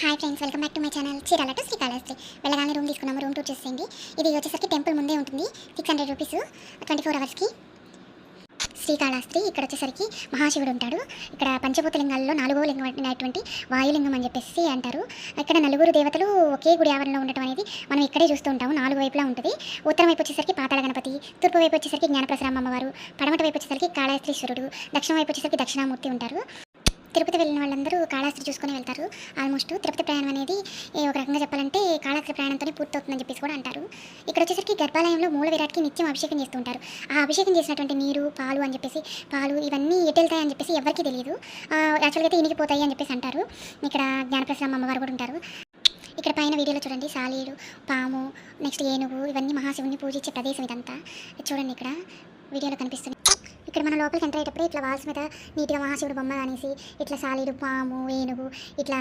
Hi friends welcome back to my channel Chirala to Srikalahasti వెళ్ళగానే room తీసుకున్నాము room tour చేసేయండి. ఇది వచ్చేసరికి టెంపుల్ ముందే ఉంటుంది. Six hundred rupees twenty four అవర్స్కి శ్రీకాళహస్తి ఇక్కడ వచ్చేసరికి మహాశివుడు ఉంటాడు. ఇక్కడ పంచభూతలింగాల్లో నాలుగో లింగం అయినటువంటి వాయులింగం అని చెప్పేసి అంటారు. ఇక్కడ నలుగురు దేవతలు ఒకే గుడి ఆవరణలో ఉండటం అనేది మనం ఇక్కడే చూస్తూ ఉంటాము. నాలుగు వైపులా ఉంటుంది. ఉత్తరం వైపు వచ్చేసరికి పాతాళ గణపతి తూర్పు వైపు వచ్చేసరికి జ్ఞానప్రసరామ అమ్మవారు పడమట వైపు వచ్చేసరికి కాళహస్త్రీశ్వరుడు దక్షిణ వైపు వచ్చేసరికి దక్షిణామూర్తి ఉంటారు. తిరుపతి వెళ్ళిన వాళ్ళందరూ కాళహస్తి చూసుకొని వెళ్తారు. ఆల్మోస్ట్ తిరుపతి ప్రయాణం అనేది ఒక రకంగా చెప్పాలంటే కాళహస్తి ప్రయాణంతోనే పూర్తవుతుందని చెప్పేసి కూడా అంటారు. ఇక్కడ వచ్చేసరికి గర్భాలయంలో మూల విరాట్కి నిత్యం అభిషేకం చేస్తుంటారు ఆ అభిషేకం చేసినటువంటి నీరు పాలు అని చెప్పేసి పాలు ఇవన్నీ ఎటు వెళ్తాయి అని చెప్పేసి ఎవరికీ తెలియదు. యాక్చువల్గా అయితే ఇనికిపోతాయి అని చెప్పేసి అంటారు. ఇక్కడ జ్ఞానప్రసాదం అమ్మవారు కూడా ఉంటారు. ఇక్కడ పైన వీడియోలో చూడండి సాలీడు పాము నెక్స్ట్ ఏనుగు ఇవన్నీ మహాశివుని పూజించే ప్రదేశం ఇదంతా. చూడండి ఇక్కడ వీడియోలో కనిపిస్తుంది. ఇక్కడ మన లోపలికి ఎంటర్ అయ్యేటప్పుడు ఇట్లా వాల్స్ మీద నీట్గా మహాశివుడు బొమ్మ అనేసి ఇట్లా సాలీడు పాము ఏనుగు ఇట్లా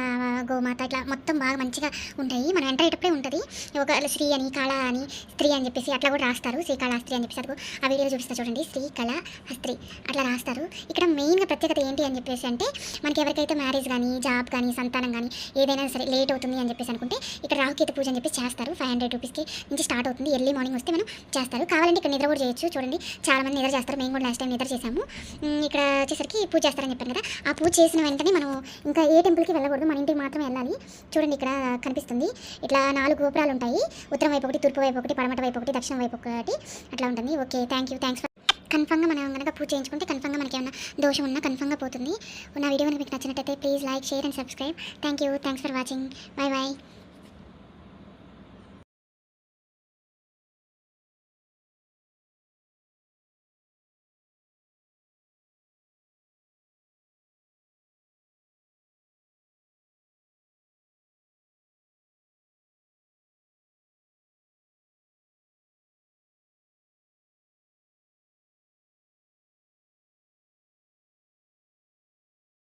గోమాత ఇట్లా మొత్తం బాగా మంచిగా ఉంటాయి. మనం ఎంటర్ అయ్యేటప్పుడే ఉంటుంది. ఒక శ్రీ అని కళ అని స్త్రీ అని చెప్పేసి అట్లా కూడా రాస్తారు. శ్రీకాళహస్త్రి అని చెప్పేసి ఆ వీడియో చూపిస్తా చూడండి. శ్రీ కళ హస్త్రి అట్లా రాస్తారు. ఇక్కడ మెయిన్గా ప్రత్యేకత ఏంటి అని చెప్పేసి అంటే మనకి ఎవరికైతే మ్యారేజ్ కానీ జాబ్ కానీ సంతానం కానీ ఏదైనా సరే లేట్ అవుతుంది అని చెప్పేసి అనుకుంటే ఇక్కడ రాహుకేతు పూజ అని చెప్పేసి చేస్తారు. ఫైవ్ హండ్రెడ్ రూపీస్కి నుంచి స్టార్ట్ అవుతుంది. ఎర్లీ మార్నింగ్ వస్తే మనం చేస్తారు. కావాలంటే ఇక్కడ నిద్ర కూడా చేయొచ్చు. చూడండి. చాలా మంది నిద్ర చేస్తారు. మేము కూడా లాస్ట్ టైం ఎంటర్ చేసాము ఇక్కడ వచ్చేసరికి పూజ చేస్తారని చెప్పాను కదా ఆ పూజ చేసిన వెంటనే మనం ఇంకా ఏ టెంపుల్కి వెళ్ళకూడదు మన ఇంటికి మాత్రం వెళ్ళాలి. చూడండి ఇక్కడ కనిపిస్తుంది. ఇట్లా నాలుగు గోపురాలు ఉంటాయి. ఉత్తరం వైపు ఒకటి తూర్పు వైపు ఒకటి పడమట వైపు ఒకటి దక్షిణ వైపు ఒకటి అట్లా ఉంటుంది. Okay thank you thanks for కన్ఫర్మ్గా మనం కనుక పూజ చేయించుకుంటే కన్ఫర్మ్గా మనకి ఏమైనా దోషం ఉన్నా కన్ఫర్మ్గా పోతుంది. నా వీడియో కనుక మీకు నచ్చినట్టయితే please like share and subscribe thank you thanks for watching bye bye